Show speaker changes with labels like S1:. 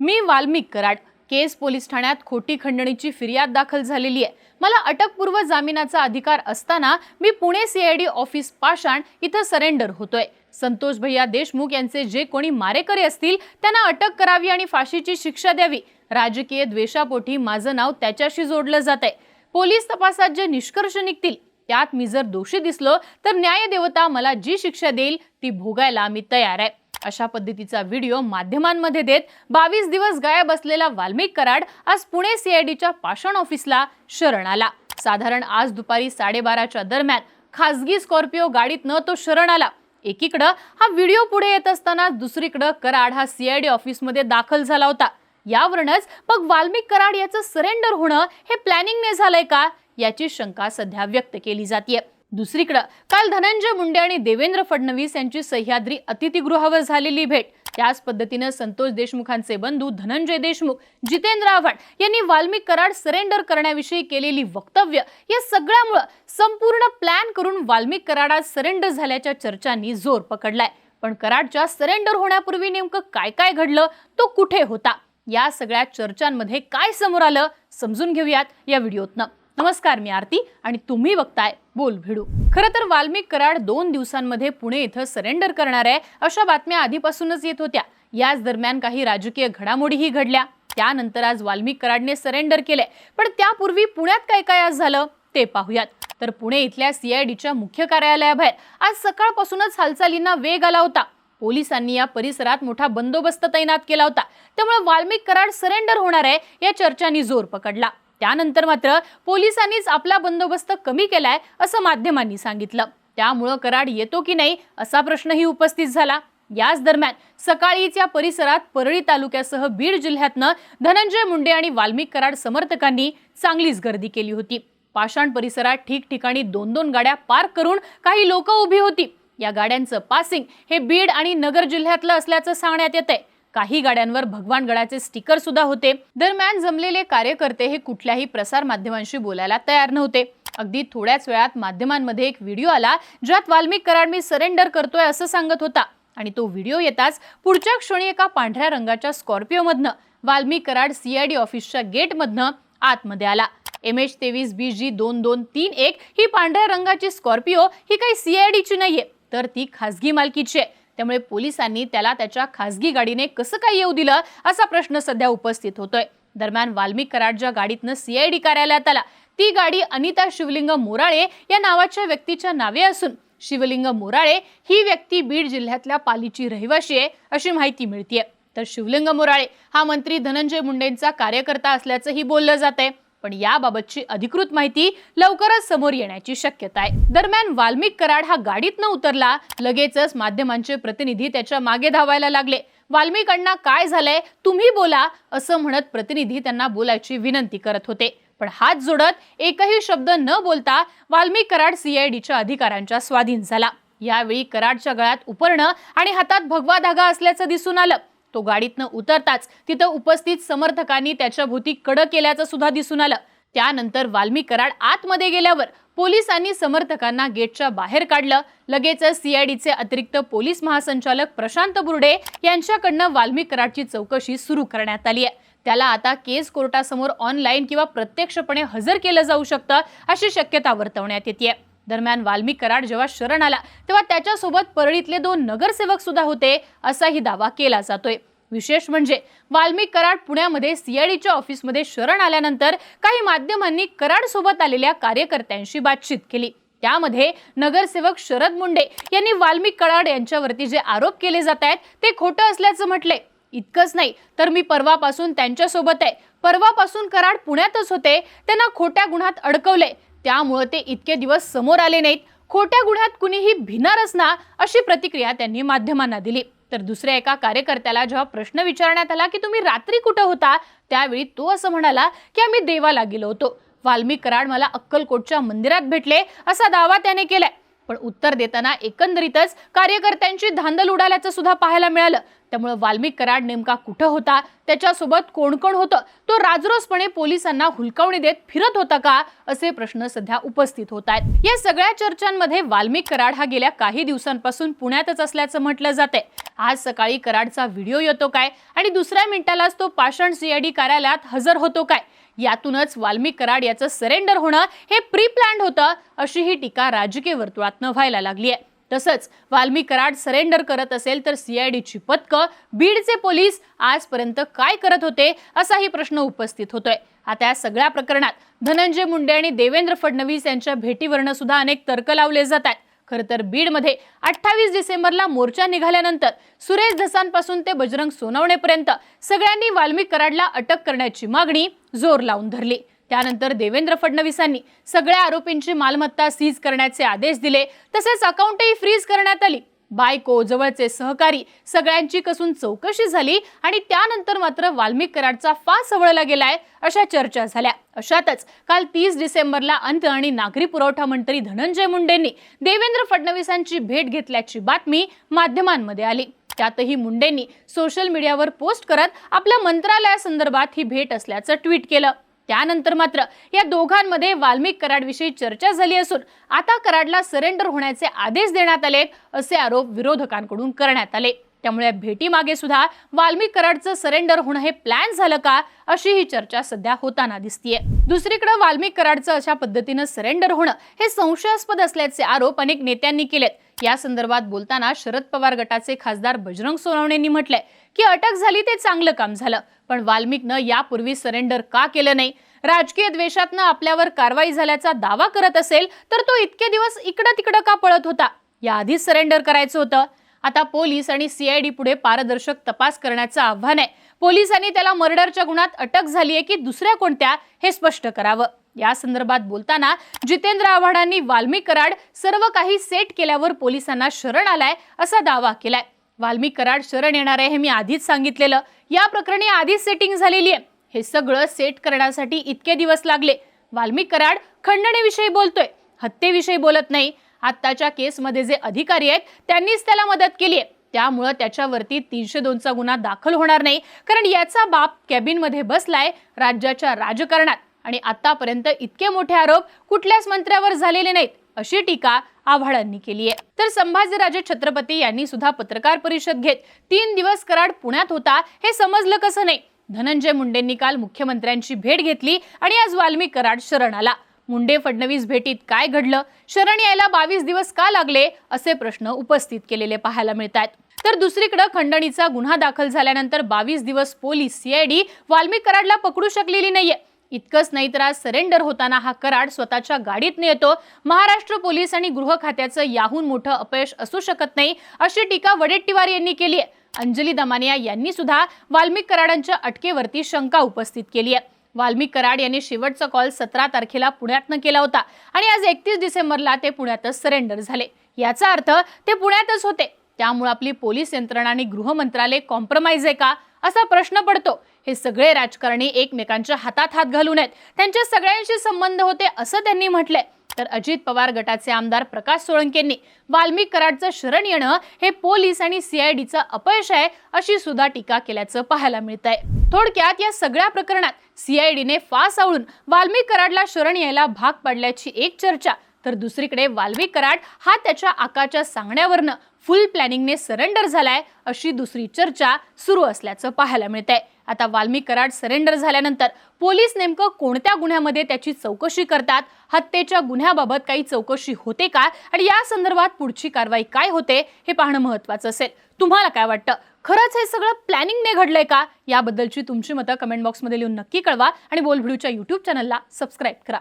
S1: मी Valmik Karad. Case police ठाण्यात खोटी खंडणीची फिर्याद दाखल झालेली आहे. मला अटकपूर्व जामिनाचा अधिकार असताना मी पुणे सीआयडी ऑफिस पाषाण इथं सरेंडर होतोय. संतोष भैया देशमुख यांचे जे कोणी मारेकरी असतील त्यांना अटक करावी आणि फाशीची शिक्षा द्यावी. राजकीय द्वेषापोटी माझं नाव त्याच्याशी जोडलं जात आहे पोलीस तपासात जे निष्कर्ष निघतील त्यात मी जर दोषी दिसलो तर न्यायदेवता मला जी शिक्षा देईल ती भोगायला मी तयार आहे. अशा पद्धतीचा व्हिडिओ माध्यमांमध्ये देत बावीस दिवस गायब असलेला वाल्मिक कराड आज पुणे सीआयडीच्या पाषाण ऑफिसला शरण आला. साधारण आज दुपारी साडेबाराच्या दरम्यान खासगी स्कॉर्पिओ गाडीतनं तो शरण आला. एकीकडं हा व्हिडिओ पुढे येत असताना दुसरीकडं कराड हा सीआयडी ऑफिसमध्ये दाखल झाला होता. यावरूनच मग वाल्मिक कराड याचं सरेंडर होणं हे प्लॅनिंगने झालंय का? याची शंका सध्या व्यक्त केली जाते दुसरीकडं काल धनंजय मुंडे आणि देवेंद्र फडणवीस यांची सह्याद्री अतिथीगृहावर झालेली भेट. त्याच पद्धतीनं संतोष देशमुखांचे बंधू धनंजय देशमुख जितेंद्र आव्हाड यांनी वाल्मिक कराड सरेंडर करण्याविषयी केलेली वक्तव्य या सगळ्यामुळं संपूर्ण प्लॅन करून वाल्मिक कराडात सरेंडर झाल्याच्या चर्चांनी जोर पकडलाय. पण कराडच्या सरेंडर होण्यापूर्वी नेमकं काय काय घडलं तो कुठे होता? या सगळ्या चर्चांमध्ये काय समोर आलं समजून घेऊयात या व्हिडिओतनं. नमस्कार मी आरती आणि तुम्ही बघताय बोल भिडू. खरं तर वाल्मिक कराड दोन दिवसांमध्ये पुणे इथं सरेंडर करणार आहे अशा बातम्या आधीपासूनच येत होत्या. याच दरम्यान काही राजकीय घडामोडीही घडल्या. त्यानंतर आज वाल्मिक कराडने सरेंडर केलंय. पण त्यापूर्वी पुण्यात काय काय आज झालं ते पाहूयात. तर पुणे इथल्या सीआयडीच्या मुख्य कार्यालयाबाहेर आज सकाळपासूनच हालचालींना वेग आला होता. पोलिसांनी या परिसरात मोठा बंदोबस्त तैनात केला होता. त्यामुळे वाल्मिक कराड सरेंडर होणार आहे या चर्चांनी जोर पकडला. त्यानंतर मात्र पोलिसांनीच आपला बंदोबस्त कमी केलाय असं माध्यमांनी सांगितलं. त्यामुळं कराड येतो की नाही असा प्रश्नही उपस्थित झाला. याच दरम्यान सकाळीच या परिसरात परळी तालुक्यासह बीड जिल्ह्यातनं धनंजय मुंडे आणि वाल्मिक कराड समर्थकांनी चांगलीच गर्दी केली होती. पाषाण परिसरात ठिकठिकाणी दोन दोन गाड्या पार्क करून काही लोक उभी होती. या गाड्यांचं पासिंग हे बीड आणि नगर जिल्ह्यातलं असल्याचं सांगण्यात येतंय. काही गाड्यांवर भगवानगडाचे स्टिकर सुद्धा होते. दरम्यान जमलेले कार्यकर्ते हे कुठल्याही प्रसार माध्यमांशी बोलायला तयार नव्हते. अगदी थोड्याच वेळात माध्यमांमध्ये एक व्हिडिओ आला ज्यात वाल्मिक कराड मी सरेंडर करतोय असं सांगत होता. आणि तो व्हिडिओ येताच पुढच्या क्षणी एका पांढऱ्या रंगाच्या स्कॉर्पिओमधनं वाल्मिक कराड सीआयडी ऑफिसच्या गेटमधनं आतमध्ये आला. एम एच तेवीस बी जी दोन दोन तीन एक ही पांढऱ्या रंगाची स्कॉर्पिओ ही काही सीआयडीची नाहीये तर ती खासगी मालकीची आहे. त्यामुळे पोलिसांनी त्याला त्याच्या खासगी गाडीने कसं काय येऊ दिलं असा प्रश्न सध्या उपस्थित होतोय. दरम्यान वाल्मिक कराडच्या गाडीतनं सीआयडी कार्यालयात आला ती गाडी अनिता शिवलिंग मोराळे या नावाच्या व्यक्तीच्या नावे असून शिवलिंग मोराळे ही व्यक्ती बीड जिल्ह्यातल्या पालीची रहिवाशी आहे अशी माहिती मिळतीये. तर शिवलिंग मोराळे हा मंत्री धनंजय मुंडेंचा कार्यकर्ता असल्याचंही बोललं जात आहे पण याबाबतची अधिकृत माहिती लवकरच समोर येण्याची शक्यता आहे. दरम्यान वाल्मिक कराड हा गाडीतनं उतरला लगेचच माध्यमांचे प्रतिनिधी त्याच्यामागे धावायला लागले. वाल्मिकांना काय झालंय तुम्ही बोला असं म्हणत प्रतिनिधी त्यांना बोलायची विनंती करत होते. पण हात जोडत एकही शब्द न बोलता वाल्मिक कराड सीआयडीच्या अधिकाऱ्यांच्या स्वाधीन झाला. यावेळी कराडच्या गळ्यात उपरणं आणि हातात भगवा धागा असल्याचं दिसून आलं. तो गाडीतनं उतरताच तिथं उपस्थित समर्थकांनी त्याच्या भोवती कडक केल्याचं सुद्धा दिसून आलं. त्यानंतर वाल्मी कराड आतमध्ये गेल्यावर पोलिसांनी समर्थकांना गेटच्या बाहेर काढलं. लगेचच सीआयडीचे अतिरिक्त पोलीस महासंचालक प्रशांत बुर्डे यांच्याकडनं वाल्मी कराडची चौकशी सुरू करण्यात आली आहे. त्याला आता केस कोर्टासमोर ऑनलाईन किंवा प्रत्यक्षपणे हजर केलं जाऊ शकतं अशी शक्यता वर्तवण्यात येते दरम्यान वाल्मिक कराड जेव्हा शरण आला तेव्हा त्याच्यासोबत परळीतले दोन नगरसेवक सुद्धा होते असाही दावा केला जातोय. विशेष म्हणजे वाल्मिक कराड पुण्यामध्ये सीआयडीच्या ऑफिसमध्ये शरण आल्यानंतर काही माध्यमांनी कराड सोबत आलेल्या कार्यकर्त्यांशी बातचीत केली. त्यामध्ये नगरसेवक शरद मुंडे यांनी वाल्मिक कराड यांच्यावरती जे आरोप केले जात आहेत ते खोटं असल्याचं म्हटलंय. इतकंच नाही तर मी परवापासून त्यांच्यासोबत आहे. परवापासून कराड पुण्यातच होते त्यांना खोट्या गुन्ह्यात अडकवले त्यामुळं ते इतके दिवस समोर आले नाहीत. खोट्या गुन्ह्यात कुणीही भिनारच ना अशी प्रतिक्रिया त्यांनी माध्यमांना दिली. तर दुसऱ्या एका कार्यकर्त्याला जेव्हा प्रश्न विचारण्यात आला की तुम्ही रात्री कुठं होता? त्यावेळी तो असं म्हणाला की आम्ही देवाला गेलो होतो. वाल्मिक कराड मला अक्कलकोटच्या मंदिरात भेटले असा दावा त्याने केलाय. पण उत्तर देताना एकंदरीतच कार्यकर्त्यांची धांदल उडाल्याचं सुद्धा पाहायला मिळालं. त्यामुळे वाल्मिक कराड नेमका कुठं होता? त्याच्यासोबत कोण कोण होतं? तो राजरोसपणे पोलिसांना हुलकावणी देत फिरत होता का? असे प्रश्न सध्या उपस्थित होत आहेत. या सगळ्या चर्चांमध्ये वाल्मिक कराड हा गेल्या काही दिवसांपासून पुण्यातच असल्याचं म्हटलं जाते आज सकाळी कराडचा व्हिडिओ येतो काय? आणि दुसऱ्या मिनिटालाच तो पाषाण सीआयडी कार्यालयात हजर होतो काय? यातूनच वाल्मिक कराड याचं सरेंडर होणं हे प्री प्लॅन्ड होतं अशी ही टीका राजकीय वर्तुळातनं व्हायला लागली आहे. तसंच वाल्मिक कराड सरेंडर करत असेल तर सीआयडीची पथकं बीडचे पोलीस आजपर्यंत काय करत होते असाही प्रश्न उपस्थित होतोय. आता या सगळ्या प्रकरणात धनंजय मुंडे आणि देवेंद्र फडणवीस यांच्या भेटीवरनं सुद्धा अनेक तर्क लावले जात आहेत. खरं तर बीडमध्ये अठ्ठावीस डिसेंबरला मोर्चा निघाल्यानंतर सुरेश धसांपासून ते बजरंग सोनवणेपर्यंत सगळ्यांनी वाल्मिक कराडला अटक करण्याची मागणी जोर लावून धरली. त्यानंतर देवेंद्र फडणवीसांनी सगळ्या आरोपींची मालमत्ता सीज करण्याचे आदेश दिले. तसेच अकाउंटही फ्रीज करण्यात आली. बायको जवळचे सहकारी सगळ्यांची कसून चौकशी झाली आणि त्यानंतर मात्र वाल्मिक कराडचा फास सवळला गेलाय अशा चर्चा झाल्या. अशातच काल तीस डिसेंबरला अंत आणि नागरी पुरवठा मंत्री धनंजय मुंडेंनी देवेंद्र फडणवीसांची भेट घेतल्याची बातमी माध्यमांमध्ये आली. त्यातही मुंडेंनी सोशल मीडियावर पोस्ट करत आपल्या मंत्रालयासंदर्भात ही भेट असल्याचं ट्विट केलं. त्यानंतर मात्र या दोघांमध्ये वाल्मिक कराडविषयी चर्चा झाली असून आता कराडला सरेंडर होण्याचे आदेश देण्यात आले असे आरोप विरोधकांकडून करण्यात आले. त्यामुळे या भेटीमागे सुद्धा वाल्मिक कराडचं सरेंडर होणं हे प्लॅन झालं का अशी ही चर्चा सध्या होताना दिसतीये. दुसरीकडे वाल्मिक कराडचं अशा पद्धतीनं सरेंडर होणं हे संशयास्पद असल्याचे आरोप अनेक नेत्यांनी केलेत. या संदर्भात बोलताना शरद पवार गटाचे खासदार बजरंग सोनवणेंनी म्हटलंय की अटक झाली ते चांगलं काम झालं पण वाल्मिकनं यापूर्वी सरेंडर का केलं नाही? राजकीय द्वेषातनं आपल्यावर कारवाई झाल्याचा दावा करत असेल तर तो इतके दिवस इकडं तिकडं का पळत होता? याआधीच सरेंडर करायचं होतं. आता पोलीस आणि सीआयडी पुढे पारदर्शक तपास करण्याचं आव्हान आहे. पोलिसांनी त्याला मर्डरच्या गुणात अटक झाली आहे की दुसऱ्या कोणत्या हे स्पष्ट करावं. या संदर्भात बोलताना जितेंद्र आव्हाडांनी वाल्मी कराड सर्व काही सेट केल्यावर पोलिसांना शरण आलाय असा दावा केलाय. वाल्मी कराड शरण येणार आहे हे मी आधीच सांगितलेलं. या प्रकरणी आधीच सेटिंग झालेली आहे. हे सगळं सेट करण्यासाठी इतके दिवस लागले. वाल्मी कराड खंडणीविषयी बोलतोय. हत्येविषयी बोलत नाही. आत्ताच्या केसमध्ये जे अधिकारी आहेत त्यांनीच त्याला मदत केली आहे. त्यामुळं त्याच्यावरती तीनशे दोनचा गुन्हा दाखल होणार नाही. कारण याचा बाप कॅबिनमध्ये बसलाय राज्याच्या राजकारणात. आणि आतापर्यंत इतके मोठे आरोप कुठल्याच मंत्र्यावर झालेले नाहीत अशी टीका आव्हाडांनी केली आहे. तर संभाजीराजे छत्रपती यांनी सुद्धा पत्रकार परिषद घेत तीन दिवस कराड पुण्यात होता हे समजलं कसं नाही? धनंजय मुंडेंनी काल मुख्यमंत्र्यांची भेट घेतली आणि आज वाल्मी कराड शरण आला. मुंडे फडणवीस भेटीत काय घडलं? शरण यायला बावीस दिवस का लागले? असे प्रश्न उपस्थित केलेले पाहायला मिळत आहेत तर दुसरीकडे खंडणीचा गुन्हा दाखल झाल्यानंतर बावीस दिवस पोलीस सीआयडी वाल्मिक कराडला पकडू शकलेली नाहीये. इतकंच नाही तर आज सरेंडर होताना हा कराड स्वतःच्या गाडीत येतो महाराष्ट्र पोलीस आणि गृह खात्याचं याहून मोठं अपयश असू शकत नाही अशी टीका वडेट्टीवार यांनी केली आहे अंजली दमानिया यांनी सुद्धा वाल्मिक कराडांच्या अटकेवरती शंका उपस्थित केली आहे वाल्मिक कराड यांनी शेवटचा कॉल सतरा तारखेला पुण्यातनं केला होता. आणि आज एकतीस डिसेंबरला ते पुण्यातच सरेंडर झाले. याचा अर्थ ते पुण्यातच होते. त्यामुळे आपली पोलीस यंत्रणा आणि गृह मंत्रालय कॉम्प्रोमाइज आहे का? असा प्रश्न पडतो. हे सगळे राजकारणी एकमेकांच्या हातात हात घालून आहेत. त्यांच्या सगळ्यांशी संबंध होते असं त्यांनी म्हटलंय. तर अजित पवार गटाचे आमदार प्रकाश सोळंकेंनी वाल्मिक कराडचं शरण येणं हे पोलीस आणि सीआयडीचं अपयश आहे अशी सुद्धा टीका केल्याचं पाहायला मिळत आहे थोडक्यात या सगळ्या प्रकरणात सीआयडीने फास आवळून वाल्मिक कराडला शरण यायला भाग पाडल्याची एक चर्चा. तर दुसरीकडे वाल्मिक कराड हा त्याच्या आकाच्या सांगण्यावरनं फुल प्लॅनिंगने सरेंडर झालाय अशी दुसरी चर्चा सुरू असल्याचं पाहायला मिळतंय. आता वाल्मिक कराड सरेंडर झाल्यानंतर पोलीस नेमकं कोणत्या गुन्ह्यामध्ये त्याची चौकशी करतात? हत्येच्या गुन्ह्याबाबत काही चौकशी होते का? आणि या संदर्भात पुढची कारवाई काय होते? हे पाहणं महत्वाचं असेल. तुम्हाला काय वाटतं? खरंच हे सगळं प्लॅनिंगने घडलंय का? याबद्दलची तुमची मतं कमेंट बॉक्समध्ये लिहून नक्की कळवा आणि बोलभिडूच्या युट्यूब चॅनलला सबस्क्राईब करा.